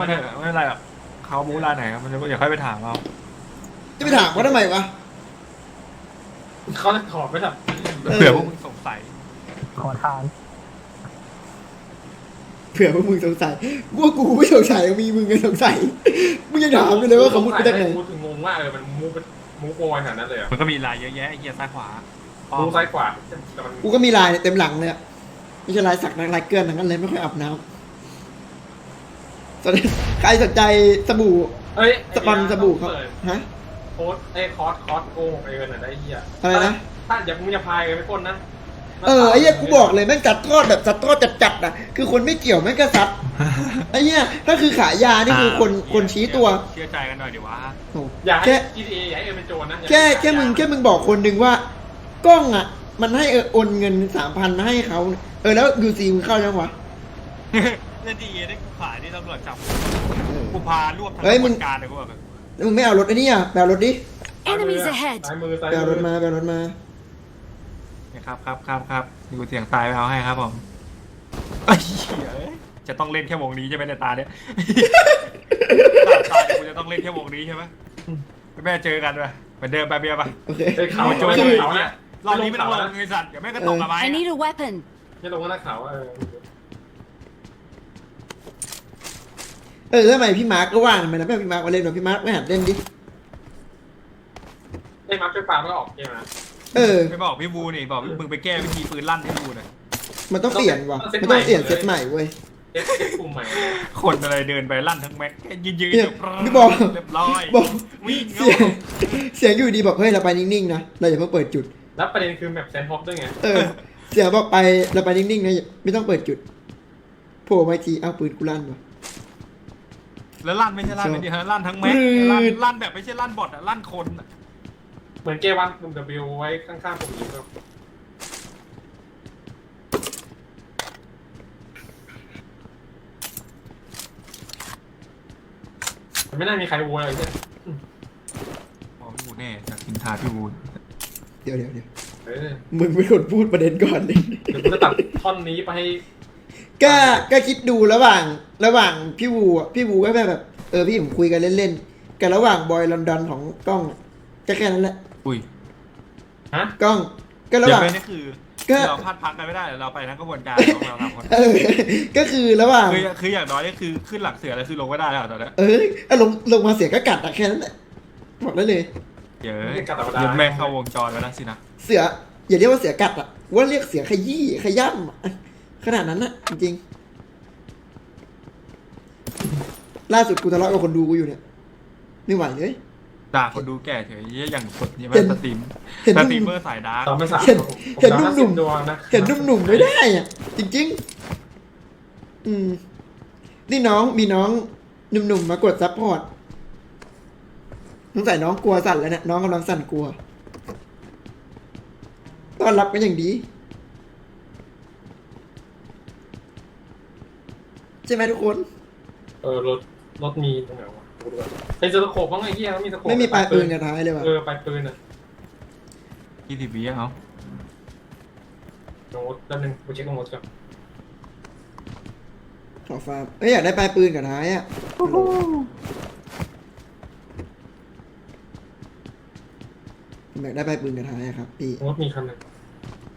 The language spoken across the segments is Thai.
ไม่ได้ไม่เป็นไรหรอกเขามูลาไหนครับมันจะอย่าค่อยไปถามเราจะไปถามเขาทำไมวะ เขาจะถอดไหมล่ะเออ เผื่อพวกมึงสงสัยขอทาน เผื่อพวกมึงสงสัยว่ากูไม่สงสัยมีมึงก็สงสัย มึงยังถามกันเลยว่าเขามุดไปจากไหนกูถึงงงมากเลยมันมูฟเป็นมูฟโวยขนาดนั้นเลยเหรอะมันก็มีลายเยอะแยะไอ้เหี้ยซ้ายขวามูฟซ้ายขวาแต่มันกูก็มีลายเต็มหลังเลยอะไม่ใช่ลายสักนะลายเกลือนทั้งนั้นเลยไม่ค่อยอาบน้ำ ตอนนี้ใครสนใจสบู่เอ้ยสปอนสบู่เขาเปิดฮะโค้ดเอ้ยคอร์สคอร์สโกหกไอ้เงินน่ะได้เหี้ยอะไรนะ ถ้าอย่ามึงอย่าพายกันไม่พ้นนะ เออไอ้เหี้ยกูบอกเลยแม่งจัดทอดแบบจัดทอดจัดๆนะคือคนไม่เกี่ยวแม่งก็ซัดไอ้เหี้ยถ้าคือขายยานี่คือคนคนชี้ตัว เชื่อใจกันหน่อยดิวะโอ้อย่าให้แค่ GTA อย่าให้เอ็มเป็นโจรนะอย่าแค่ให้แค่มึงแค่มึงบอกคนหนึ่งว่ากล้องอะ มันให้เออโอนเงินสามพันมาให้เขาเออแล้วยูซีมึงเข้ายังวะ เล่นดีได้กูขายนี่ตำรวจจับกูพารวบทั้งเฮ้ยกระบมึวง นการเลยกูแบบแล้วมึงไม่เอารถไอ้นี่อะแปลรถดิ Enemies ahead! ซ้ายมือซ้ายแปลมือรถมาแปลรถมา นะครับครับครับครับดูเสียงตายไปเอาให้ครับผมไอ้เหี้ยจะต้องเล่นแค่วงนี้ใช่ไหมในตาเนี้ยตาเนี้ยกูจะต้องเล่นแค่วงนี้ใช่ไหมแม่เจอกันไปเหมือนเดิมไปเบียร์ไปโอเคเฮ้ยเขาโจไม่ยลโจงยเขานะรอบนี้ไม่ต้องลงไอ้สัตว์เดี๋ยวแม่งก็ตกกับไม้ I need a weapon! ไม่ลงก็นักข่าวเออ เออทำไมพี่มาร์กก็ว่างทำไมนะไม่เอาพี่มาร์กมาเล่นหรอพี่มาร์กไม่หัดเล่นดิ ไอ้มาร์คไฟฟ้ามันก็ออกเกมนะเออไม่บอกพี่บูนี่บอกมึงไปแก้วิธีปืนลั่นให้ดูหน่อยมันต้องเปลี่ยนว่ะมันต้องเปลี่ยนเซตใหม่เว้ยเซ็ตเซ็ตกลุ่มใหม่คนอะไรเดินไปลั่นทั้งแม็กแค่ยืนยืนเนี่ยอยู่พี่บอกเรียบร้อยบอกวิ่งเสียงเสียงอยู่ดีบอกเฮ้ยเราไปนิ่งๆนะเราอย่าเพิ่งเปิดจุด แล้วประเด็นคือแมปแซนท็อปด้วยไงเออ เสียงบอกไปเราไปนิ่งๆนะอย่าไม่ต้องเปิดจุดโผล่มาอีกทีอ้าวปืนกูลั่นว่ะ แล้วลั่นไม่ใช่ลั่นไม่ดีฮะลั่นทั้งแม็กอืมลั่นลั่นแบบไม่ใช่ลั่นบอทอะลั่นคนอะเหมือนเกมวันปุ่ม W ไว้ข้างๆปุ่มยิงครับมันไม่น่ามีใครโวยเลยเนี่ยบอกพี่บูแน่จากทินทาพี่บูเดี๋ยวเดี๋ยวเดี๋ยวเออมึงเป็นคนพูดประเด็นก่อนเลย เดี๋ยวกูจะตัดท่อนนี้ไปให้ ก็ก็คิดดูระหว่างระหว่างพี่วูอะพี่วูก็แบบเออพี่ผมคุยกันเล่นๆกับระหว่างบอยลอนดอนของกล้องก็แค่นั้นแหละอุ้ยฮะกล้อง ก็ระหเดี๋ยวว่างไปนี่คือก็ เราพลาดพักกันไม่ได้เราไปทั้งกระบวนการของเราสามคนเออก็คือระหว่าง คือคืออย่างน้อยนี่คือขึ้นหลักเสือแล้วคือลงไม่ได้แล้วตอนนี้เออเอาลงลงมาเสียก็กัดอะแค่นั้นแหละบอกได้เลย เยอะไม่กัดธรรมดาเดี๋ยวแม่เข้าวงจรไปแล้วสินะเสืออย่าเรียกว่าเสือกัดอะว่าเรียกเสือขยี้ขย้ำอะ ขนาดนั้นอะจริงๆล่าสุดกูทะเลาะกับคนดูกูอยู่เนี่ยไม่ไหวเลย ด่าคนดูแก่เฉยเหี้ยอย่างกดยังเห็ไม่นสตรีมเห็นสนุ่ตรีมมเมอร์สายดาร์กสองเป็นสามเห็นผมเห็นดาวนุ่มๆ50ดวงนะเห็นหนุ่มๆไม่ได้อะจริง ๆ อืม นี่น้องมีน้องหนุ่มๆมากดซัพพอร์ตสงสัยน้องกลัวสั่นแล้วเนี่ยน้องกำลังสั่นกลัวต้อนรับกันอย่างดี ช่ไหมทุกคน เออรถรถมีตรงไหนวะดูด้วยไอ้เจอตะโขบบ้างไอ้เหี้ยมันมีตะโขบไม่มีปลายปืนกับท้ายเลยว่ะเออปลายปืนอะยี่สิบวิเอาโน้ตแป๊บนึงกูเช็คโน้ตก่อนขอฟาร์มเอ้ยอยากได้ปลายปืนกับท้ายอะผมอยากได้ปลายปืนกับท้ายอะครับพี่โน้ตมีคันหนึง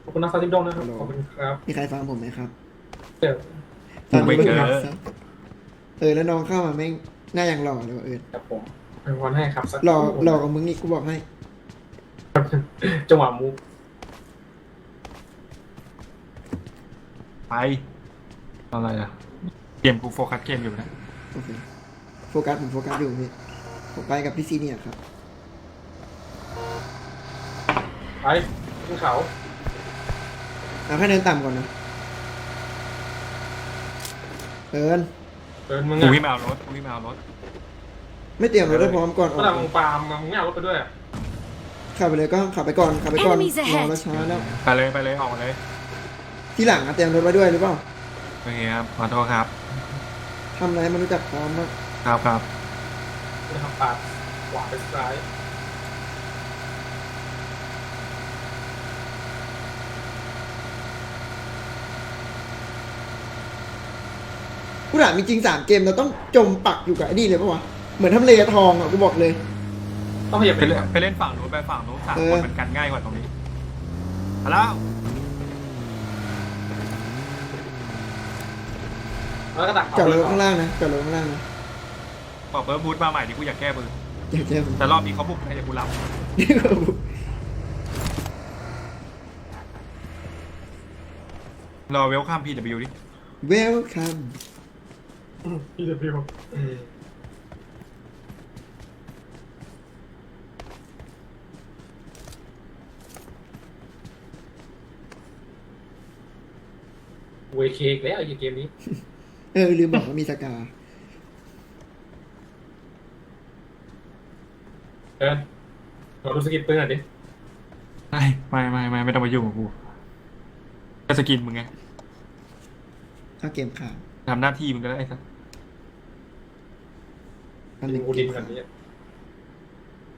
ขอบคุณนะฟาติดงนะครับขอบคุณครับมีใครฟังผมไหมครับเดี๋ยว ฟังผมบ้างครับเออแล้วน้องเข้ามาแม่งหน้าอย่างหล่อเลยว่ะเออครับผมเป็นวันให้ครับสักหล่อหล่อกับมึงนี่กูบอกให้จังหวะมูฟไปอะไรอะเกมกูโฟกัสเกมอยู่นะโอเคโฟกัสผมโฟกัสอยู่พี่ผมไปกับพี่ซีเนี่ยครับไปขึ้นเขาเอาแค่เดินต่ำก่อนนะ เอินเดินมึงกูอะวิ่งมาเอารถกูวิ่งมาเอารถไม่เตรียมรถให้พร้อมก่อนออเมื่อไหร่กมึงปาล์มมึงไม่เอารถไปด้วยอะขับไปเลยก็ขับไปก่อนขับไปก่อน Enemies ร ahead อแล้วช้าแล้วไปเลยไปเลยออกมาเลยที่หลังอะเตรียมรถไว้ด้วยหรือเปล่าโอเคครับขอโทษครับทำอะไรให้มันรู้จักพร้อมมากครับครับนะครับปาดขวาไปซ้าย กูถามจริงๆสามเกมเราต้องจมปักอยู่กับไอ้นี่เลยปะวะ เหมือนทำเลทองอะกูบอกเลย ต้องพยายามไปไปเล่เล่นนไปเล่นฝั่งนู้นไปฝั่งนู้นสามเออคนมันกันง่ายกว่าตรงนี้มาแล้วแล้วก็ดักจอดรถข้างล่างนะจอดรถข้างล่างนะบอกเบิร์ดบูธมาใหม่ดิกูอยากแก้มืออยากเจอผมแต่รอบนี้เขาบุกให้เดี๋ยวกูรับนี่ก็บุกรอเวลข้าม PW ดิเวลคัม พี่จะพิวเวเคกแล้วไอ้เกมนี้ เออ ลืมบอกว่ามีสกา เอินเราดูสกิปปืนหน่อยดิ ไม่ไม่ไม่ไม่ไม่ต้องมายุ่งกับกูก็สกินมึงไง ถ้าเกมขาดทำหน้าที่มึงก็ได้ไอ้สัส อันหนึ่งกูดินแบบนี้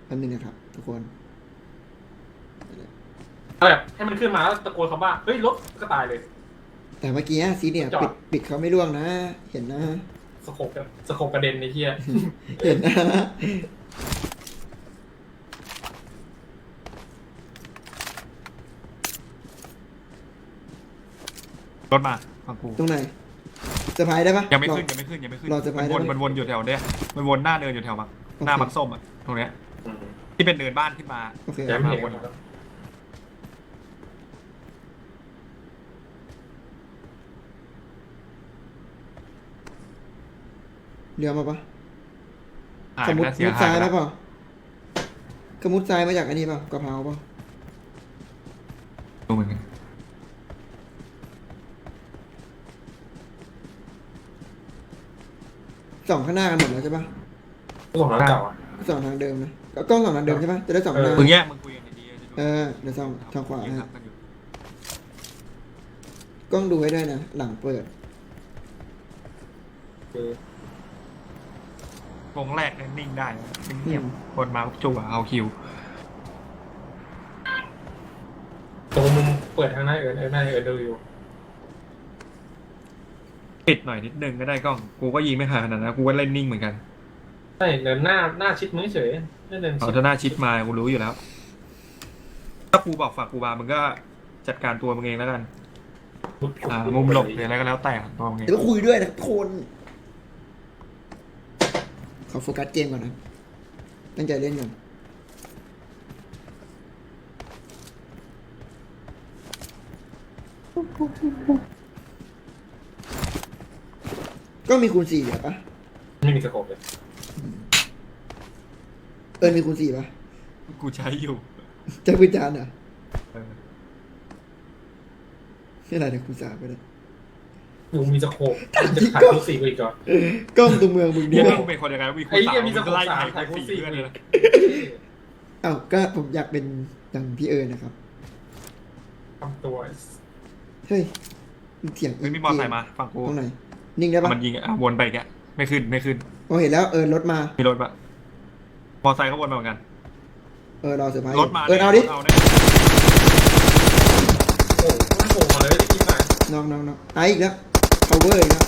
อันหนึ่งนะครับ ทุกคนเอาแบบให้มันขึ้นมาแล้วตะโกนคำว่าเฮ้ยรถก็ตายเลย แต่เมื่อกี้ซีเนี่ยจอดปิดปิดเขาไม่ร่วงนะ เห็นนะ สโคปกับสโคปกระเด็นในเฮียเห็นนะรถมาฟังกูตรงไหนเซอร์ไพรส์ได้ปะยังไม่รอขึ้นยังไม่ขึ้นยังไม่ขึ้นรอจะไปมันวนได้ไหม มันวนอยู่แถวเนี้ย มันวนหน้าเดินอยู่แถวมักหน้าโอเคมักส้มอะตรงเนี้ยที่เป็นเดินบ้านขึ้นมา โอเคแย้มเห็นเรือมาปะหายสมไปมติแล้วเสียมุดหาซ้ายยไปได้แล้วเปล่าขมุดซ้ายมาจากอันนี้เปล่ากะเพราเปล่า ดูเหมือนกัน สองข้างหน้ากันหมดแล้วใช่ปะส่งน้ำเก่าอะสองทางเดิมนะก็กล้องสองทางเดิมใช่ปะจะได้สองหน้ามึงแยกมึงคุยกันดีๆจะดูเออเดี๋ยวสองทางขวายิงให้ทับกันอยู่กล้องดูไว้ด้วยนะ หลังเปิดคือวงแรกเนี่ยนิ่งได้นะเงียบๆคนมาจั่วเอาคิวตรงมุมเปิดทางหน้าเอินเอินหน้าเอินดูอยู่ ปิดหน่อยนิดนึงก็ได้กล้อง กูก็ยิงไม่ขาดขนาดนั้นกูก็เล่นนิ่งเหมือนกันใช่เดินหน้าหน้าชิดมือเฉยไม่เดินเอาชิดถ้าหน้าชิดมากูรู้อยู่แล้ว ถ้ากูบอกฝากกูบามึงก็จัดการตัวมึงเองแล้วกันอ่ามุมหลบหรืออะไรก็แล้วแต่ตัวมึงเองเดี๋ยวก็คุยด้วยนะทุกคนขอโฟกัสเกมก่อนนะ ตั้งใจเล่นก่อน ก็มีคูณสี่เหรอปะไม่มีสโคปเลยเออมีคูณสี่ปะกูใช้อยู่ใช้พื้นจานเหรอเออไม่ไรเดี๋ยวคูณสามไปเลยกูมีสโคปจะขายทุกสี่กูอีกก่อน กล้องตัวเมืองมึงเนี่เนี่ยยมึงเป็นคนยังไงมีคไอ้นเหี้สายมมีมึสงโคก็ปไล่สามใครขายคทุนกสี่สี่เพื่อนเลเลยยอ้าวก็ผมอยากเป็นดังพี่เอิญนะครับทำตัว เฮ้ยมันเถียงไม่มีมอไซค์มาฝั่งกู ตรงไหน นิ่งได้ปะมันยิงอะวนไปอีกอะไม่ขึ้นไม่ขึ้นโอ้เห็นแล้วเออรถมา มีรถปะมอไซค์ก็วนมาเหมือนกัน เออรอเซอร์ไพรส์รถมาเออเอาดิเอาเนี่ยโอ้โหมันโผล่มาเลยได้กินหน่อยน้องน้องน้องไออีกแล้ว cover อีกแล้ว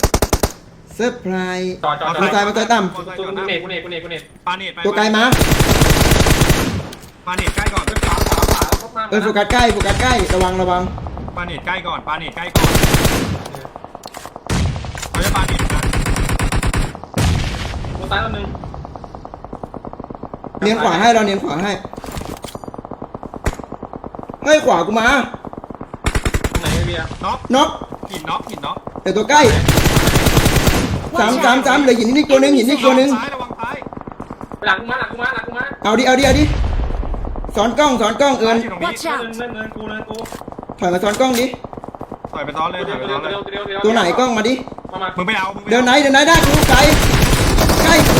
เซอร์ไพรส์จอดจอดมาซ้ายมาซ้ายต่มอไซค์ตัวก่อนกูนะเนตกูเนตกูเนตกูเนตปาเนตไปตัวไกลมา ปาเนตใกล้ก่อนเฮ้ยขวาขวาขวาเข้ามาเออโฟกัสใกล้โฟกัสใกล้ระวังระวังปาเนตใกล้ก่อนปาเนตใกล้ก่อนเขาจะปาเนตนะ ตัว ซ้ายตัวหนึ่งเนียนขวาให้เราเนียนขวาให้เฮ้ยขวากูมา ตรงไหนไอ้เบียร์น็อกน็อกหินน็อกหินน็อกแต่ตัวใกล้สามสามสามเหลือหินนิดตัวหนึ่งหินนิดตัวหนึ่งซ้ายระวังซ้ายไปหลังกูมาหลังกูมาหลังกูมาเอาดิ เอาดิ เอาดิ สอนกล้อง สอนกล้องเอิญอยู่ตรงนี้ Watch เนิ out! นเนินเนินกูเนินกูถอยมาสอนกล้องดิ ถอยไปซ้อนเลยถเดี๋อยยวไปเดี๋ซ้ยอวนเลยเดี๋ยวเดี๋ยวเดี๋ยวตัวไหนกล้องมาดิ มามามึงไม่เอามึงไม่เดินไหนอาเดินไหนได้กูไกลใกล้ โห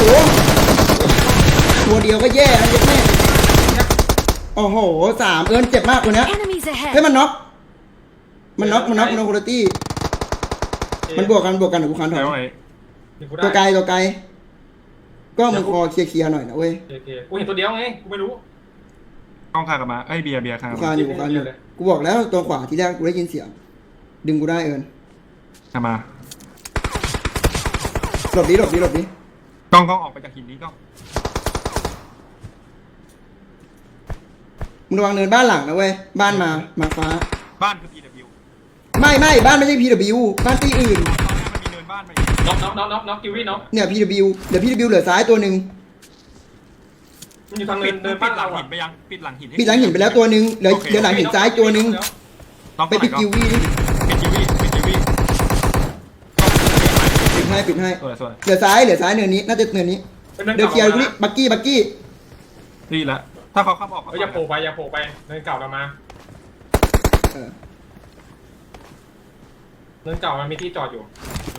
ตัวเดียวก็แย่แล้วเยัดแม่โอ้โหสามเอิญเจ็บมากกว่านี้ Enemies เฮ้ย ahead! มันน็อกมันน็อกมันน็อกมันน็อกคุณตี้มันบวกกันบวกกันเดี๋ยวกูคันถถออยยตรงไหนเดี๋ยวกูตัวไกลได้ตัวไกล ก็มึงคอเคลียร์ๆหน่อยนะเว้ยโอเคกูเห็นตัวเดียวไง กูไม่รู้กล้องคางกลับมาเอ้ยเบียร์เบียร์คางกกูลับคามานอยู่กูคานอยู่กูบอกแล้วตัวขวาที่แรกกูได้ยินเสียง ดึงกูได้เอิญกลับมาหลบดิหลบดิหลบดิ กล้องกล้องออกไปจากหินนี้กล้องมึงระวังเนินบ้านหลังนะเว้ย บ้านมามาฟ้า บ้านคือ PW ไม่ไม่บ้านไม่ใช่ PW บ้านที่อื่น ตอนนี้มันมีเนินบ้านมาอีกน็อกน็อกน็อกน็อกน็อกกิวี่น็อกเนี่ย PW เดี๋ยว PW เหลือซ้ายตัวหนึ่งมันอยู่ทางเนิปินดเนินปิบ้าดนหลัเรางหิอะนไปยังปิดหลังหินปิดหลังหินไปแล้วตัวหนึ่งเหลือโอเคเหลือหลังหินซ้ายตัวหนึ่งน้องไปปิดกิววี่ดิ ปิดจิวี่ปิดจิวี่ ปิด ให้ปิดให้สวยสวยเหลือซ้ายเหลือซ้ายเนินนี้น่าจะเนินนี้ เดี๋ยวเคลียร์กูนี่บักกี้บักกี้ดีแล้วถ้าเขาเข้าออกเขาเฮ้ยอย่าโผล่ไปอย่าโผล่ไปเนินเก่าเรามาเออเนินเก่ามันมีที่จอดอยู่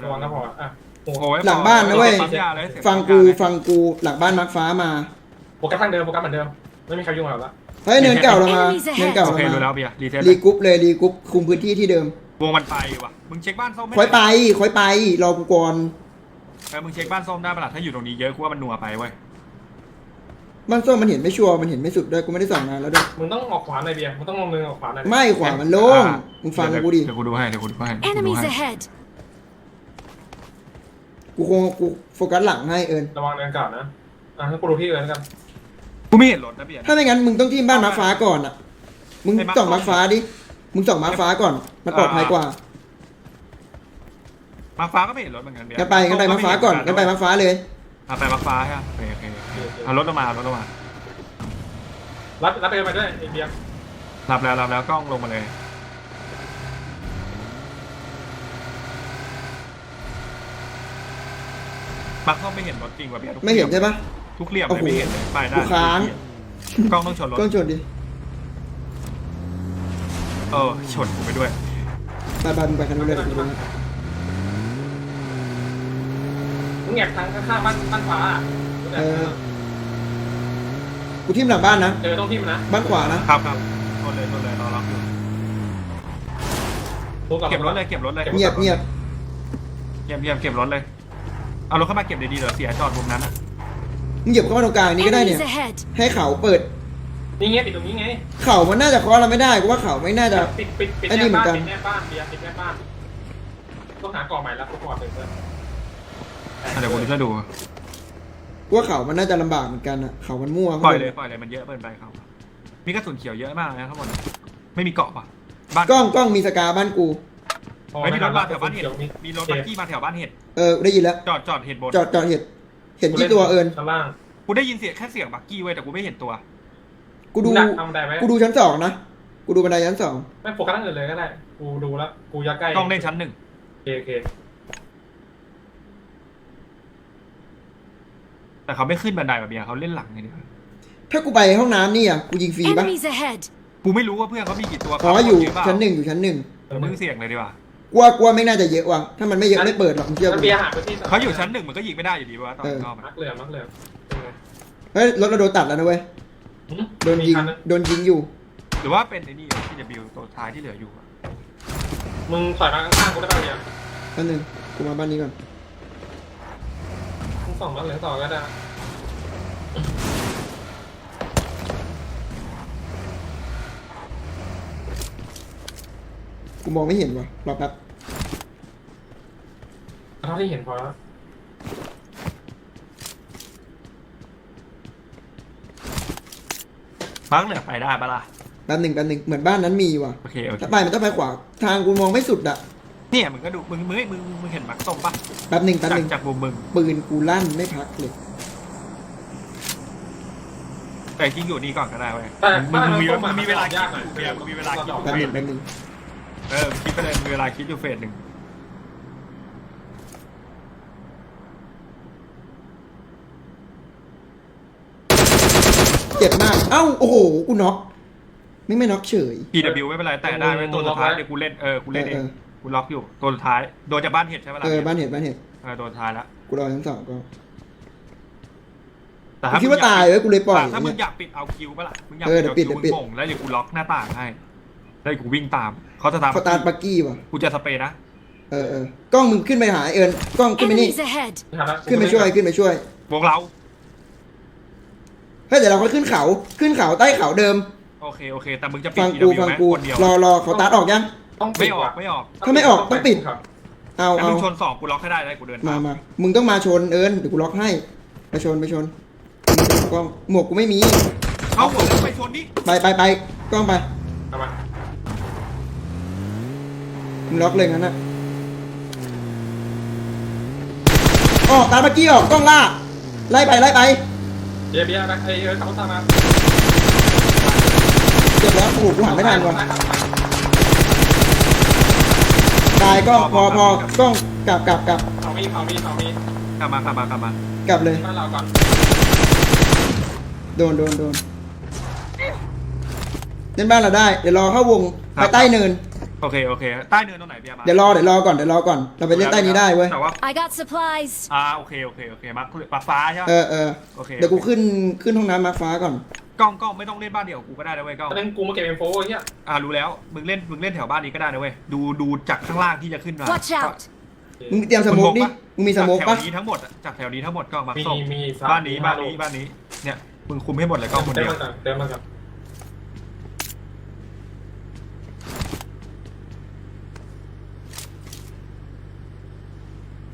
ระวังนะพออะโอ้โหโอ้ยหลังบ้านนะเว้ยปั๊มยาเลยเสียฟังกูปั๊มยาเลยฟังกูหลังบ้านมาร์คฟ้ามาโฟกัสทางเดิมโฟกัสเหมือนเดิมไม่มีใครยุ่งกับเราละเฮ้ยเนินเก่าเรามา Enemies ahead เนินเก่าโอเราเครู้มาแล้วเบียร์รีเซ็ตรีกรุ๊ปเลยรีกรุ๊ปคุมพื้นที่ที่เดิม วงมันไปว่ะ มึงเช็คบ้านส้มม่ค่อยไปค่อยไป รอกูก่อนเออมึงเช็คบ้านส้มได้ปะล่ะถ้าอยู่ตรงนี้เยอะกูว่ามันนัวไปเว้ย บ้านส้มมันเห็นไม่ชัวร์มันเห็นไม่สุดด้วยกูไม่ได้สั่งงานแล้วด้วยมึงต้องออกขวาหน่อยเบียร์มึงต้องลงเนินออกขวาหน่อยไม่ขวามันโล่งอะมึงฟังกูดิเดี๋ยวกูดูให้เดี๋ยวกูดูให้เดี๋ยวกูดู Enemies ให้ ahead! กูคงกูโฟกัสหลังให้เอิญระวังเนินเก่านะอะให้กูดูที่อื่นแล้วกันกูไม่เห็นรถนะเบียร์ถ้าไม่งั้นมึงต้องที่บ้านมาร์คฟ้าก่อนอะ มึงไอ้มาร์คส่องมาร์คฟ้าดิ มึงส่องมาร์คฟ้าก่อน มันปลอดภัยกว่ามาฟ้าก็ไม่เห็นรถเหมือนกันเบียร์งั้นไปงั้นไปมาร์คฟ้าก่อนงั้นไปมาร์คฟ้าเลย อะไปมาฟ้าใช่ปะโอเคโอเคโอเคเอารถลงมาเอารถลงมา รับรับไปกันไปด้วยไอ้เบียร์รับแล้วรับแล้วกล้องลงมาเลยบักส้มไม่เห็นรถจริงว่ะเบียร์ทุกไม่เห็นใช่ปะ ทุกเหลี่ยมโอ้เลยโหไม่เห็นเลยไปได้กูค้าง กล้องต้องชนรถก้อนชนดิ เออชนกูไปด้วยไปไปมึงไปคันนู้นเลยกูดูนะมึงแอบทางข้างๆบ้านบ้านฟ้าอะเออกูทิ่มหลังบ้านนะ เจอต้องที่มันนะบ้านขวานะ ครับครับชนเลยชนเลยรอรับอยู่ดูกับเก็บรถเลยเก็บรถเลยเงียบเงียบเก็บเก็บเก็บรถเลยเอารถเข้ามาเก็บดีๆเดี๋ยวเสียจอดมุมนั้นอะมึงเหยียบเข้ามาตรงกลางนี้ก็ได้เนี่ย Enemies ahead! ให้เขาเปิด นี่ไงปิดตรงนี้ไงเขามันน่าจะเคาะเราไม่ได้กูว่าเขาไม่น่าจะ ปิดปิดปิดไอ้นี่แน่เหมือบ้านนกัน ปิดแน่บ้านเบียร์ปิดแน่บ้านต้องหาก่อใหม่แล้วกูก่อนเลยเพื่อนอะเดี๋ยวกูจะดูกูว่าเขามันน่าจะลำบากเหมือนกันอะเขามันมั่วปล่อยเลยปล่อยเลยมันเยอะเกินไปครับ มีกระสุนเขียวเยอะมากเลยนะทั้งหมดไม่มีเกาะป่ะบ้านกล้องกล้องมีสกาบ้านกูไม่มีรถมาแถวบ้านเห็ดมีมีรถบักกี้มาแถวบ้านเห็ดเออได้ยินแล้ว จอดจอดเห็ดบนจอดจอดเห็นเห็นที่ตัวเอิญชั้นล่างกูได้ยินเสียงแค่เสียงบักกี้เว้ยแต่กูไม่เห็นตัว กูดูดักทำได้ไหมกูดูชั้นสองนะ กูดูบันไดชั้นสอง ไม่โฟกัสทางอื่นเลยก็ได้ กูดูแล้ว กูยัดใกล้กล้องเล่นชั้นหนึ่งโอเคโอเคแต่เขาไม่ขึ้นบันไดแบบเบียร์เขาเล่นหลังไงเดียวถ้ากูไปห้องน้ำนี่อะ กูยิงฟรีปะ Enemies ahead! กูไม่รู้ว่าเพื่อนเขามีกี่ตัวอ๋ออยู่เปล่าชั้นหนึ่งอยู่ชั้นหนึ่งเออมึมึงงเสี่ยงเลยดีกว่ากลัวกลัวไม่น่าจะเยอะว่ะ ถ้ามันไม่เยอะไม่เปิดหรอกมึงเชื่อมันกูเบียร์หาไปที่เขาอยู่ชั้นหนึ่งมันก็ยิงไม่ได้อยู่ดีวะตอนเออเข้ามามักเหลือมักเหลือเฮ้ยรถเราโดนตัดแล้วนะเว้ยหืม โดนยิงมีคัะโดนยิงอยู่ หรือว่าเป็นไอ้นี่ที่จะบิวตัวท้ายที่เหลืออยู่อะมึงถอยมาข้างๆกูได้ป่ะเนี่ยแป๊บนึงกูมาบ้านนี้ก่อน มึงส่องมาเหลือต่อก็ได้กูมองไม่เห็นว่ะรอแป๊บ เท่าที่เห็นพอแล้ว มักเหลือไปได้ปะล่ะ แป๊บหนึ่งแป๊บหนึ่งเหมือนบ้านนั้นมีว่ะโอเคโอเค ถ้าไปมันต้องไปขวาทางกูมองไม่สุดอะเนี่ยมึงก็ดูมึงมึงมึงมึงเห็นมักส้มปะแป๊บหนึ่งแป๊บจาหกนึ่งจากมุมมึง ปืนกูลั่นไม่พักเลยแต่ทิ้งอยู่นี่ก่อนก็ได้เว้ยแต่มึงมึงมีถ้มึงมีเวลาคิดยากอหน่อยยู่เบียร์มึงมีเวลาคิดอยู่แป๊บเฟหนึ่สงหแป๊นึ่งบหนึ่งเออคิดไปเลยมีเวลาคิดอยู่เฟสหนึ่ง เจ็บมาก เอ้า โอ้โห กูน็อกไม่ไม่น็อกเฉย PW ไม่เป็นไรแต่ได้ไว้ตัวสุดท้ายเดี๋ยวกูเล่นเออกูเล่นเอเอองกูล็อกอยู่ตัวสุดท้ายโดนจากบ้านเห็ดใช่ปะล่ะเออบ้านเห็ดบ้านเห็ดเออตัวสุดท้ายแล้วกูรอชั้นสองก็แต่กูถ้าคิดว่าตายเว้ยกูเลยปล่อย ถ้ามึงเนี่ยอยากปิดเอาคิวปะล่ะมึงอยากเออเดี๋ยวปิดอาคิเดี๋ยวปิดมึงส่งแล้วเดี๋ยวกูล็อกหน้าต่างให้แล้วเดี๋ยวกูวิ่งตามเขาจะตามสตาร์ทบักกี้ว่ะกูจะสเปรย์นะเออเออกล้องมึงขึ้นไปหาไอ้เอิญกล้องขึ้นไปนี่ Enemies ahead! ขึ้นไปช่วยขึ้นไปช่วย วงเรา เฮ้ยเดี๋ยวเราค่อยขึ้นเขาขึ้นเขาใต้เขาเดิม โอเคโอเค แต่มึงจะปิด ฟังกู PW ฟังไหมกูคนเดียวรอรอเขาตัดออกยัง ต้องไม่ออกไม่ออกถ้าไม่ออกต้องปิดเเอางั้นเอามึงชนสองกูล็อกให้ได้เลยกูเดินมามามึงต้องมาชนเอิญเดี๋ยวกูล็อกให้ไปชนไปชนมึงกล้องหมวกกูไม่มี เอาหัวเลยไปชนดิไปไปไปกล้องไปเอามามึงล็อกเลยงั้นนะออกตามเมื่อกี้ออกกล้องล่าไล่ไปไล่ไป เบียร์เบียร์นะไอ้เออเขาตามมาเจ็บแล้วโอ้โหกูหันไม่ทันว่ะตายกล้องพอพอกล้องกลับกลับกลับเขามีเขามีเขามีกลับมากลับมากลับมากลับเลย บ้านเราก่อนโดนโดนโดนเล่นบ้านเราได้ เดี๋ยวรอเข้าวงไปใต้เนิน โอเคโอเคใต้เนินตรงไหนเบียร์มาเดี๋ยวรอเดี๋ยวรอก่อนเดี๋ยวรอก่อนเราไปเล่นใต้นี้ได้เว้ยแต่ว่า I got supplies. อ่าโอเคโอเคโอเคมาปากฟ้าใช่ไหมเออเออโอเคเดี๋ยวกูขึ้นขึ้นห้องน้ำมาฟ้าก่อนกล้องกล้องไม่ต้องเล่นบ้านเดียวกูก็ได้นะเว้ยกล้องตอนนั้นกูมาเก็บเอ็มโฟไอ้เหี้ยอ่ารู้แล้วมึงเล่นมึงเล่นแถวบ้านนี้ก็ได้นะเว้ยดูดูจากข้างล่างที่จะขึ้นมา Watch out. มึงเตรียมสโมกดิมึงมีสโมกจากแถปะวนี้ทั้งหมดอะจากแถวนี้ทั้งหมดกล้องมามีส่งมีบ้านนี้บ้านนี้บ้านนี้เนี่ยมึงคุมให้หมดเลยกล้องคนเดินเดียวมาก่อนเดินมาก่อน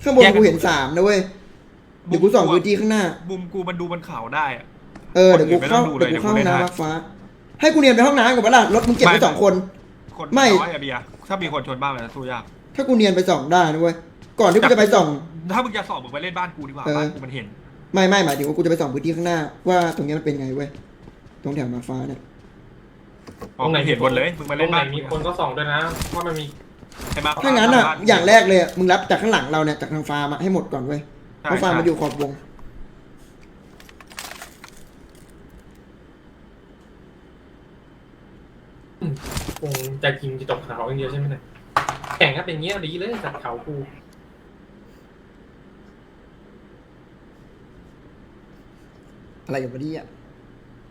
ข้างบนกูเห็นสามนะเว้ยเดี๋ยวกูส่องพื้นที่ข้างหน้า มุมกูมันดูบนเขาได้อะเออเดี๋ยวกูเข้าคนอื่นไม่เดี๋ยวต้กูองดูเลยเข้าห้องเดี๋ยวกูเล่นให้น้ำมาฟ้า ให้กูเรียนไปห้องน้ำกับเวลารถมึงเก็บไปไม่สองคน คนไม่น้อยอะเบียร์ถ้ามีคนชนบ้านมันจะสู้ยากถ้ากูเนียนไปส่องได้นะเว้ยก่อนที่กูจะไปส่อง ถ้ามึงจะสอบมึงไปเล่นบ้านกูดีกว่าเออบ้านกูมันเห็น ไม่ไม่หมายถึงว่ากูจะไปส่องพื้นที่ข้างหน้า ว่าตรงเนี้ยมันเป็นไงเว้ยตรงแถวมาฟ้าเนี่ยตรงไหนเห็นหมดเลยมึงมาตรเล่นงไหนบ้านมีคนก็ส่องด้วยนะว่ามันมี ไอ้มาถ้างั้นอะบ้อย่างแรกเลยอะมึงรับจากข้างหลังเราเนี่ยจากทางฟาร์มอะให้หมดก่อนเว้ยเพราะฟาร์มมันอยู่ขอบวง คงจะยิงจะจบเขาอย่างเดียวใช่ไหมเนี่ยแข่งก็เป็นเงี้ยดีเลยจัดเขากูอะไรอย่างนี้อะ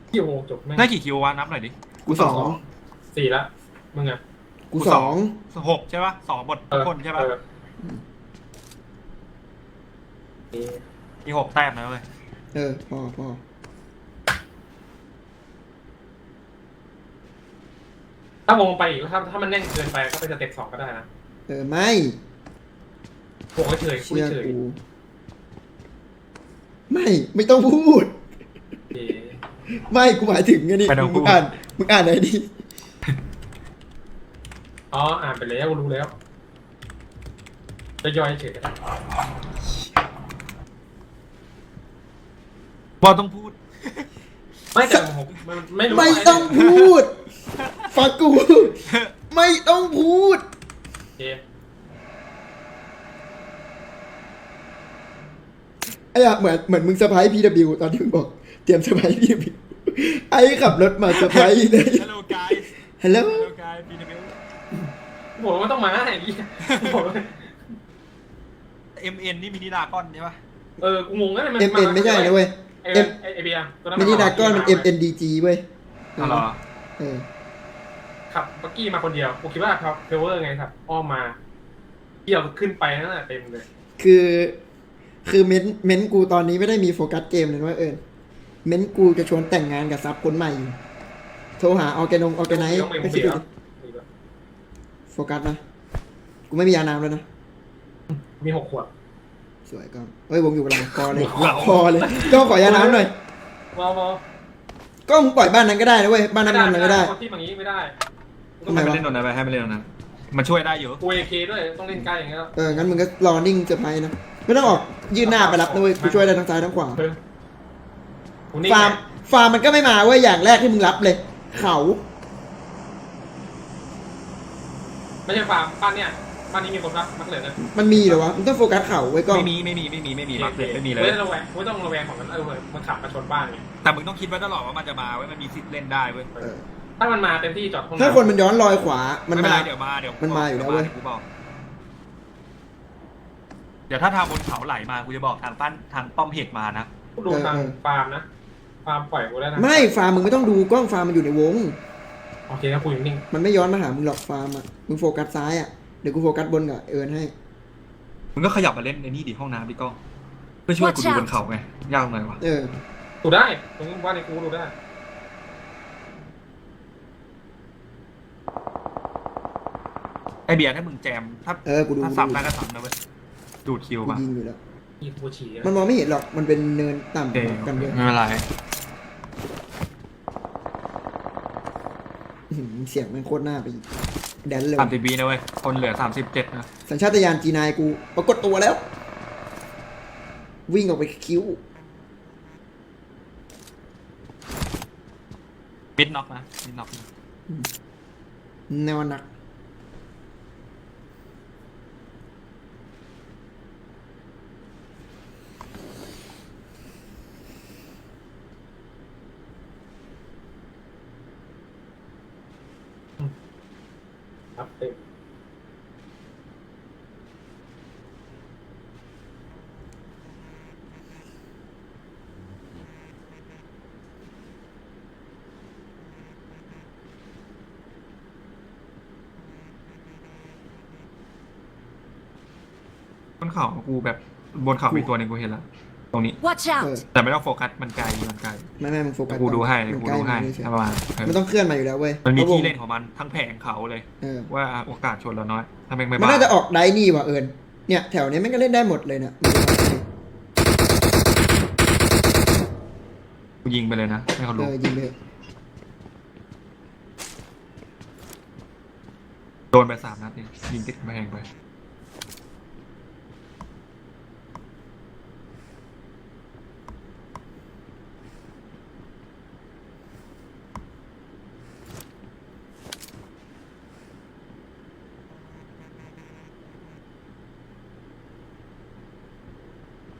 ที่โมจบแม่งได้กี่คิววะนับหน่อยดิ กูสองสี่ละมึงอะ กูสองหกใช่ปะสองหมดทุกคนใช่ปะเออเออมีหกแต้มนะเว้ยเออพอพอถ้าวงไปอีกถ้าถ้ามันแน่นเกินไปก็ไปสเต็ปสองก็ได้นะเออไม่วงเฉยคุยเชื่อเฉยกูไม่ไม่ต้องพูดเออไม่กูหมายถึงไงนี่มึงอ่านมึงอ่านไหนดิ อ๋ออ่านไปแล้วรู้แล้วจะย่อยเฉยก็ได้บอลต้องพูด ไม่แต่ผมมันไม่รู้ไม่ต้องพูดฟังกู ไม่ต้องพูด โอเคไอ้อะเหมือนเหมือนมึงเซอร์ไพรส์พีดบิวตอนที่มึงบอก เตรียมเซอร์ไพรส์พีดบิวไอ้ขับรถมาเซอร์ไพรส์เลย Hello guys ฮัลโหล Hello guys พี นเบลผมว่าต้องมาไอ้นี่ผมเอ็มเอ็นนี่มินิดากอนใช่ปะเออ กูงงนะมันเอ็มเอ็นไม่ใช่นะเว้ยเอเอ็มไอเอเบียตัวนั้นมินิดากอนมัน M N D G เว้ยอ๋อเหรอเออขับบักกี้มาคนเดียวกูคิดว่าครับเพลเวอร์ไงครับ อ้อมมาเกี่ยวขึ้นไปนั่นแหละเต็มเลย คือ คือเม้นเม้นกูตอนนี้ไม่ได้มีโฟกัสเกมเลยนะเว้ยเอิญเม้นกูจะชวนแต่งงานกับซับคนใหม่อยู่ โทรหาออแกนงออแกไนท์ต้องไปไม่คนคิดเดียดูวดิ โฟกัสนะ กูไม่มียาน้ำแล้วนะ มีหกขวด สวยก็เฮ้ยวงอยู่กับเราพอเลยพอเลยก็ขอยาน้ำหน่อย วอลวอลก็มึงปล่อยบ้านนั้นก็ได้นะเว้ยบ้านนั้นทำอะไรก็ได้ คนที่อย่างนี้ไม่ได้ทำไมให้วะมันเล่นตรงนั้นไปให้มันเล่นตรงนั้นมันช่วยได้เยอะกูเอเคด้วยต้องเล่นใกล้อย่างเงี้ยเอองั้นมึงก็รอนิ่งเซอร์ไพรส์นะไม่ต้องออกยื่นหน้าไปรับนะเว้ยกูช่วยได้ทั้งซ้ายทั้งขวาเออกูนี่ฟาร์มฟาร์มมันก็ไม่มาเว้ยอย่างแรกที่มึงรับเลย เขา ไม่ใช่ฟาร์มบ้านเนี่ยบ้านนี้มีคนรักมักเลยนะมันมีเหรอวะมึงต้องโฟกัสเขาไว้ก่อนไม่มีไม่มีไม่มีไม่มีมาร์เก็ตไม่มีเลย ไม่ต้องระแวงไม่ต้องระแวงของมันเออมันขับมาชนบ้านไงแต่มึงต้องคิดไว้ตลอดว่ามันจะมาเว้ยมันมีสิทธิ์เล่นได้เว้ยเออถ้ามันมาเต็มที่จอดห้องถ้าคนมันย้อนรอยขวา มันไม่เป็นมา ไรเดี๋ยวมาเดี๋ยวมันมาอยู่แล้วเว้ย ดี๋กูบอกเดี๋ยวถ้าทางบนเขาไหลมากูจะบอกทางปั้นทางป้อมเหตุมานะกูดูทางฟาร์มนะฟาร์มปล่อยกูได้นะไม่ฟาร์มมึงไม่ต้องดูกล้องฟาร์มมันอยู่ในวงโอเคนะกูอยู่นิ่งมันไม่ย้อนมาหามึงหรอกฟาร์มอะ มึงโฟกัสซ้ายอะ เดี๋ยวกูโฟกัสบนกับเอิญให้ มึงก็ขยับมาเล่นในนี่ดิห้องน้ำดิก้องเพื่อช่วยกูดูบนเขาไงยากหน่อยวะเออ ดูได้ตรงบ้านในกูดูได้มไอเบียร์ถ้ามึงแจมถ้าเออ กูดูถ้ากูสับดูได้ก็สับนะเว้ยดูดคิวกูป่ะยิงอยู่แล้วอีฟูชีมันมองไม่เห็นหรอก มันเป็นเนินโอต่ำเคกันเยอะไม่เป็นไร อื้อหือเสียงมันโคตรหน้าไปอีกแดนเลยสามสิบวีนะเว้ย คนเหลือสามสิบเจ็ดนะสัญชาตญาณจีนายกูปรากฏตัวแล้ว วิ่งออกไปคิ้ว มิดน็อกนะมิดน็อกนะ แนวหนัก นเขากูแบบบนเขามีตัวหนึ่งกูเห็นแล้วตรงนี้ Watch เออ out! แต่ไม่ต้องโฟกัสมันไกลมันไกลไม่ไม่มึงโฟกัสกูดูให้มันกูใกล้ดูให้มันเฉยประมาณเออมันต้องเคลื่อนมาอยู่แล้วเว้ยมันมีพราะวงที่เล่นของมันทั้งแผงเขาเลย เออว่าโอกาสชนเราน้อยถ้าแม่งไม่มันบ้าน่าจะออกไดนี่ว่ะเอิญเนี่ยแถวนี้มันก็เล่นได้หมดเลยเนี่ยกูยิงไปเลยนะให้เขาเอรู้อยิงไปเถอะโดนไปสามนัดนี่ยิงติดกำแพงไป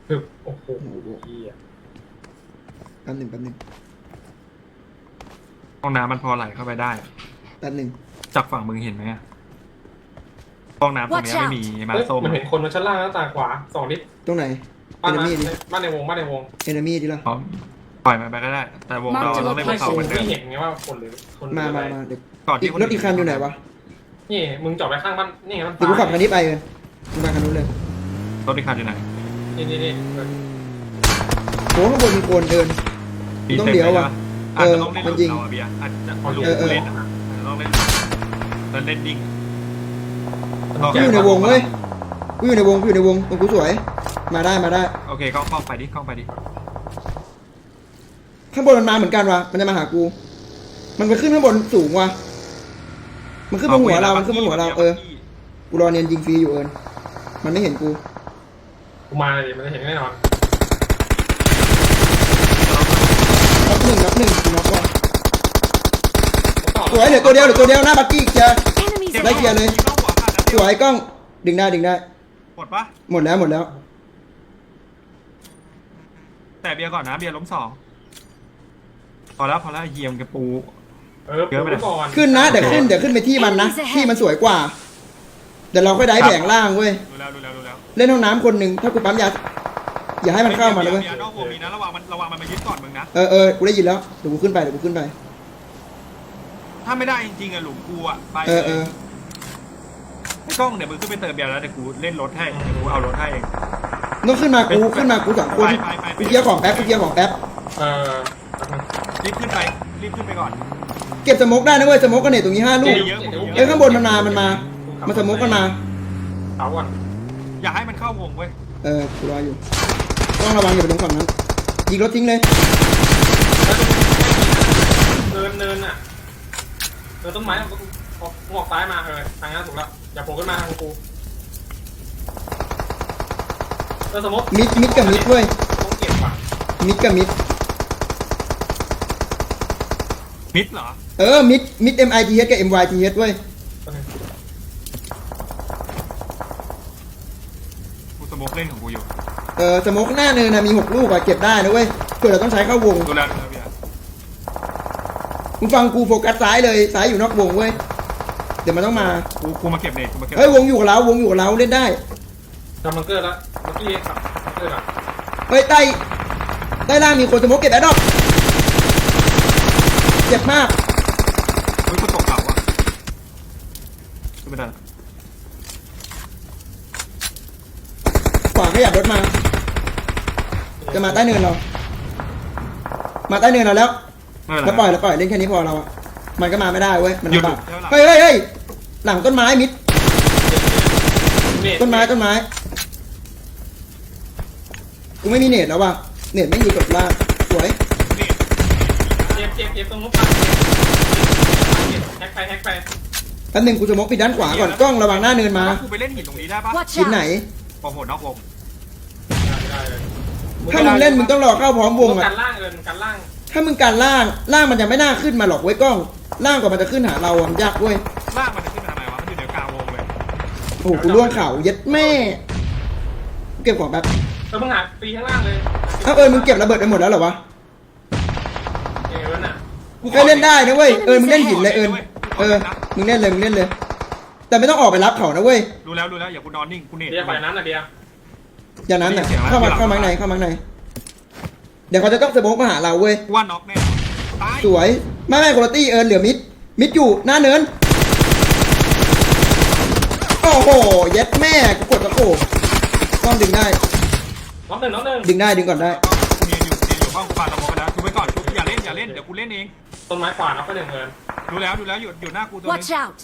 คือ โอ้โหเฮียแป๊บหนึ่งแป๊บหนึ่งห้องน้ำมันพอไหลเข้าไปได้แป๊บหนึ่งจากฝั่งมึงเห็นไหมอะห้องน้ำตรงเนี้ย Watch ไม่ out มีมาเฮ้ยส้มมันเห็นคนมันชั้นล่างหน้าต่างขวาสองนิดตรงไหนบ้านเอมามี่ดิบ้านในวงบ้านในวงเอนมี่ดิล่ะ อ๋อปล่อยมันไปก็ได้ แต่วงเรา Mark the ต้องเล่นบไม่นเขากูเหมือนเดิไม่มเห็นไงว่าคนหรือคนหรือมาอะไรมามาเดี๋ยวก่อนอีที่กคนรถอีกคันอยู่ไหนวะนี่มึงจอดไปข้างบ้านนี่ไงมันเดี๋ยวกูขับคันนี้ไปเอิญมึงมาคันนู้นเลยรถอีกคันอยู่ไหนนี่นี่นี่ เออโอ้ข้างบนมีโคนเดินต้องเลี้ยวอะอาจจะต้องเล่นเออมันยิงเราอะเบียร์อาจจะพอเออเออเล่นอะอาจจะต้องเล่นแล้วเล่นดิ้งกูอยู่ในวงเว้ยกูอยู่ในวงกูอยู่ในวงตรงกูสวย มาได้มาได้ โอเคก็เข้าไปดิเข้าไปดิ ข้างบนมันมาเหมือนกันวะมันจะมาหากู มันไปขึ้นข้างบนสูงวะมันขึ้นบนหัวเรา มันขึ้นบนหัวเรา เออ กูรอเนียนยิงฟรีอยู่เอิญมันไม่เห็นกู กูมาเลยมันจะเห็นแน่นอน น็อกหนึ่งน็อกหนึ่งกูน็อกว่ะต่อสวยเหลือตัวเดียวเหลือตัวเดียวหน้าบักกี้อีกเจอ Enemies ได้เคลียร์ ahead! เลยงเข้าหัวขาดนัดสเดียววยกล้องดึงได้ดึงได้ หมดปะหมดแล้วหมดแล้ว แต่เบียร์ก่อนนะเบียร์ล้มสองพอแล้วพอแล้วไอ้เฮียมกับปู เออปูก่อนขึ้นนะเดี๋ยวขึ้นเดี๋ยวขึ้นไปที่มันนะ ที่มันสวยกว่า เดี๋ยวเราค่อยได้แผงล่างเว้ย ดูแล้วดูแล้วดูแล้ว เล่นห้องน้ำคนหนึ่งถ้ากูปั๊มยา อย่าให้มันเข้ามาเลยเว้ย นอกวงมีนะระวังมันระวังมันมายึดก่อนมึงนะ เออเออกูได้ยินแล้ว เดี๋ยวกูขึ้นไป เดี๋ยวกูขึ้นไป ถ้าไม่ได้จริงๆอะหลุมกูอะไปเออเออไอ้กล้องเดี๋ยวมึงขึ้นไปเติมเบียร์แล้วเดี๋ยวกูเล่นรถให้เดี๋ยวกูเอารถให้เอง ต้องขึ้นมา กู ขึ้นมา กูสองคนไปไปไป กูเคลียร์ของแป๊บกูเคลียร์ของแป๊บ เออรีบขึ้นไปรีบขึ้นไปก่อน เก็บสโมกได้นะเว้ย สโมกกันเนี่ยตรงนี้ห้าลูกเยอะเอ้ยข้างบนมันมา มันมามาสโมกกันมา เอาก่อนอย่าให้มันเข้าวงเว้ย เออ กูรออยู่ ต้องระวังอย่าไปตรงฝั่งนั้นยิงรถทิ้งเลยแล้วเนินเนินอะเนินต้นไม้ออกงอกซ้ายมาเออทางนั้นถูกแล้วอย่าโผล่ขึ้นมาทางกูเออสมมติมิดมิดกับมิดเว้ยต้องเก็บว่ะมิดกับมิดมิดเหรอ เออมิดมิด M I T H กับ M Y T H เว้ย ตัวนึง กูสโมกเล่นของกูอยู่เออสโมกหน้าเนินนะมีหกลูกอะเก็บได้นะเว้ยเผื่อเราต้องใช้เข้าวงดูแล้วดูแล้วเบียร์มึงฟังกูโฟกัสซ้ายเลยซ้ายอยู่นอกวงเว้ยเดี๋ยวมันต้องมากูกูมาเก็บเน็ตกูมาเก็บเฮ้ยวงอยู่กับเราวงอยู่กับเราเล่นได้ทำมังเกอร์แล้วเมื่อกี้ขับมังเกอร์อะเฮ้ยใต้ใต้ล่างมีคนสโมกเก็บแอดดอกเจ็บมากเฮ้ยกูตกเขาอะขึ้นไม่ได้ละ วาขยับรถมา จะมาใต้เนินเรา มาใต้เนินเราแล้ว ไม่เป็นไร แล้วปล่อยแล้วปล่อยเล่นแค่นี้พอเราอะมันก็มาไม่ได้เว้ย มันหยุดลำบากเดี๋ยวหลังเฮ้ยเฮ้ยเฮ้ยหลังต้นไม้มิดเน็ตต้นไม้ต้นไม้ กูไม่มีเน็ตแล้วว่ะ เน็ตไม่อยู่กับล่างสวยนี่เจ็บเจ็บเจ็บตรงนู้นปังแฮกไปแฮกไปแป๊บนึงกูจะมกปิดด้านขวาก่อนกล้องระวังหน้าเนินมาแล้วกูไปเล่นหินตรงนี้ได้ปะ Watch หินไหน out! โอ้โหนอกวงได้ได้เลย ถ้ามึงเล่นมึงต้องรอเข้าพร้อมวงกัอะนล่างเอินกันล่างถ้ามึงการล่างล่างมันจะไม่น่าขึ้นมาหรอกเว้ยกล้อง ล่างกว่ามันจะขึ้นหาเราอะมันยากเว้ยล่างมันจะขึ้นมาทำไมวะมันอยู่ในกลางวงเลยโอ้โหกูล่วงเข่าเย็ดแม่กูเก็บของแบบเออมึงหาปีข้างล่างเลยเอ้าเออมึงเก็บระเบิดไปหมดแล้วเหรอวะเออน่ะกูก็เล่นได้นะเว้ยเออมึงเล่นหินเลยเออเออมึงเล่นเลยมึงเล่นเลย แต่ไม่ต้องออกไปรับเขานะเว้ยรู้แล้วรู้แล้วอย่ากูนอนนิ่งกูเน็ตเบียร์ปล่อยน้ำนะเบียร์ อย่านั้นน่ะเสียงอะไรเข้ามาหลังเข้ามาข้างในเข้ามาข้างใน เดี๋ยวเขาจะต้องสโมกมาหาเราเว้ยกูว่าน็อกแน่ตายสวยไม่ไม่คุณตี้เอิญเหลือมิดมิดอยู่หน้าเนิน โอ้โหเย็ดแม่กูกดตะโขบต้องดึงได้น้องหนึ่งน้องหนึ่งดึงได้ดึงก่อนได้เนียนอยู่เนียนอยู่บ้างกูปาตะโมไปแล้วชุบไว้ก่อนชุบอย่าเล่นอย่าเล่นเดี๋ยวกูเล่นเอง ต้นไม้ขวาน้องก็หนึ่งเอินรู้แล้วรู้แล้วอยู่อยู่หน้ากูตัวนึ Watch ง out!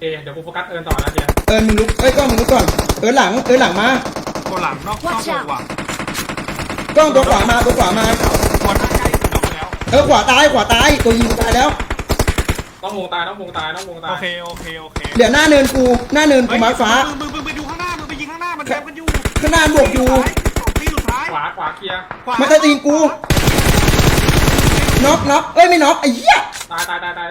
เอเดี๋ยวกูโฟกัสเอินต่อนะเบียร์เอิญมึงลุกเอ้ยกล้องมึงลุกก่อน เอิญหลังเอิญหลังมา ตัวหลังนอกนอก Watch ว out งว่ะกล้องตัวขวามาตัวขวามาตัวหน้าใกล้น็อกแล้วเออขวาตายขวาตายตัวยิงกูตายแล้วต้องวงตายต้องวงตายต้องวงตาโอยเคโอเคโอเคเหลือหน้าเนินกูหน้าเนินกูเฮ้ยมาร์คฟ้ามึงมึงมึงไปดูข้างหน้ามึงไปยิงข้างหน้ามันแคบกันอยู่ข้างหน้าบวกอยู่ตีสุดท้ายขวาขวาเคลียร์ขวามันจะตีกูน็อกน็อกเอ้ยไม่น็อกไอ้เหี้ยตายตายตายตาย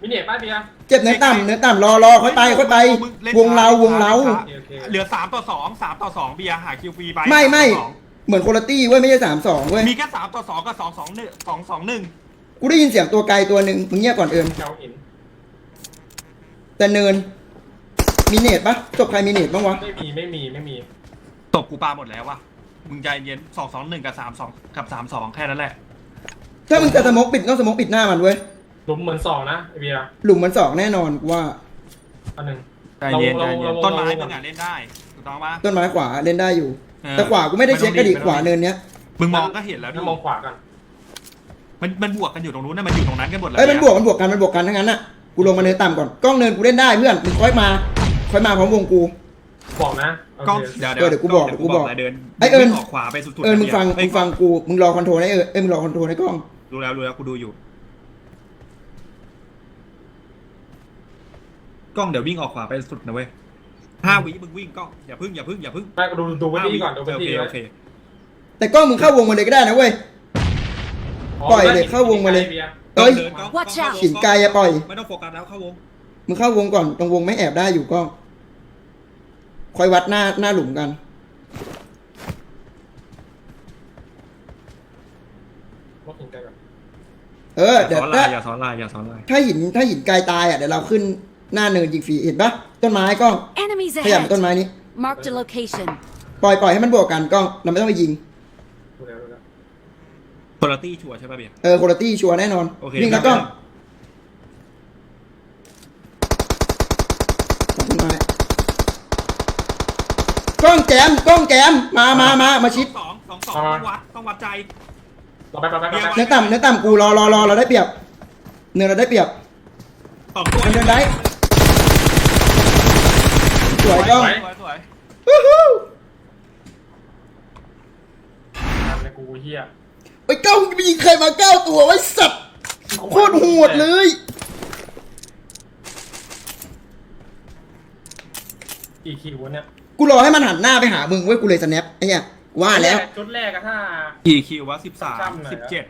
มิเนียป้าเบียร์เจ็บเนื้อต่ำเนื้อต่ำรอรอค่อยไปค่อยไป วงเราวงเราโอเคโอเคเหลือสามต่อสองสามต่อสองเบียร์หาคิวฟรีไปไม่ไม่สาต่อสองเหมือนคนละตี้เว้ยไม่ใช่สามสองเว้ยมีแค่สามต่อสองกับสองสองหนึ่งสองสองหนึ่งกูได้ยินเสียงตัวไกลตัวหนึ่งมึงเงียบก่อนเอิญเจ้าหินแต่เนิน มีเนตปะจบใครมีเนตบ้างวะไม่มีไม่มีไม่มีตบกูปาหมดแล้ววะมึงใจเย็นสองสองหนึ่งกับสามสองกับสามสองแค่นั้นแหละ ถ้ามึงจะสโมกปิดต้องสโมกปิดหน้ามันเว้ย หลุมเหมือนสองนะไอเบียร์หลุมมันสองแน่นอนกูว่าอันหนึ่ง ใจเย็นใจเราเย็น เรา ต้นไม้เรามึงอะเล่นได้ถูกต้องปะต้นไม้ขวาเล่นได้อยู่เออแต่ขวากูไม่ได้เช็คกระดิกไม่ขต้องวาเนินเนี้ยมึงมองก็เห็นแล้วถ้าดิมองขวากันมันมันบวกกันอยู่ตรงนู้นนะมันอยู่ตรงนั้นกันหมดแล้วเอ้ยมันบวกมันบวกกันมันบวกกันทั้งนั้นน่ะกูลงมาเนินต่ำก่อนกล้องเนินกูเล่นได้เพื่อนมึงค่อยมาค่อยมาพร้อมวงกู บอกนะโอกล้องเคเดี๋ยวเออเดี๋ยวกูบอกเดี๋ยวเดี๋ยวกูบอกนะเดินไอ้เอิญวิ่งออกขวาไปสุดๆเออมึงฟังเอ้ยมึงฟังกูมึงรอคอนโทรลให้เออเอ้ยมึงรอคอนโทรลให้กล้อง รู้แล้วรู้แล้วกูดูอยู่ กล้องเดี๋ยววิ่งออกขวาไปสุดนะเว้ยห้าวิมึงวิ่งกล้องอย่าพึ่งอย่าพึ่งอย่าพึ่งไม่ดูดูพื้นที่ก่อนดูพื้นโอที่เคไว้โอเคแต่กล้องมึงเข้าวงมาเลยก็ได้นะเว้ย ปล่อยเลยเข้าวงมาเลยบีร์เอ้ย ดินกล้อง Watch กล้อง out หินไกลอะปล่อย ไม่ต้องโฟกัสแล้วเข้าวงมึงเข้าวงก่อนตรงวงไม่แอบได้อยู่กล้องคอยวัดหน้าหน้าหลุมกันรถหินไกลก่อนเออเดี๋ยวซ้อนถ้าลายอย่าซ้อนลายอย่าซ้อนลายถ้าหินถ้าหินไกลตายอะเดี๋ยวเราขึ้น หน้าเนินยิงฟรีเห็นปะต้นไม้กล้อง Enemies ขยับมาต้น ahead! ไม้นี้ Marked a location. ปล่อยปล่อยให้มันบวกกันกล้องเราไม่ต้องไปยิง ดูแล้วดูแล้วคุณภาพชัวร์ใช่ป่ะเบียร์ เออคุณตี้ชัวร์แน่นอนโอเควิ่งแล้วกล้องตัดต้นไม้กล้องแจมกล้องแจมมามามามาชิดสองสองสองต้องวัดต้องวัดใจเราไปไปไปไปไปเนื้อต่ำเนื้อต่ำกูรอรอรอเราได้เปรียบเนื้อเราได้เปรียบสองตัวมันเดินได้ สวยกล้องสวยสวยวู้ฮู้ทำในกูเฮียไอ้กล้องไปยิงใครมาเก้าตัวไว้สัตว์โคตรโหดเลยกี่คิววะเนี่ยกูรอให้มันหันหน้าไปหามึงเว้ยกูเลยสแนปไอ้เหี้ยว่าแล้ว ชุดแรกอะถ้ากี่คิววะสิบสามจำหน่อยสิบนะเจ็ด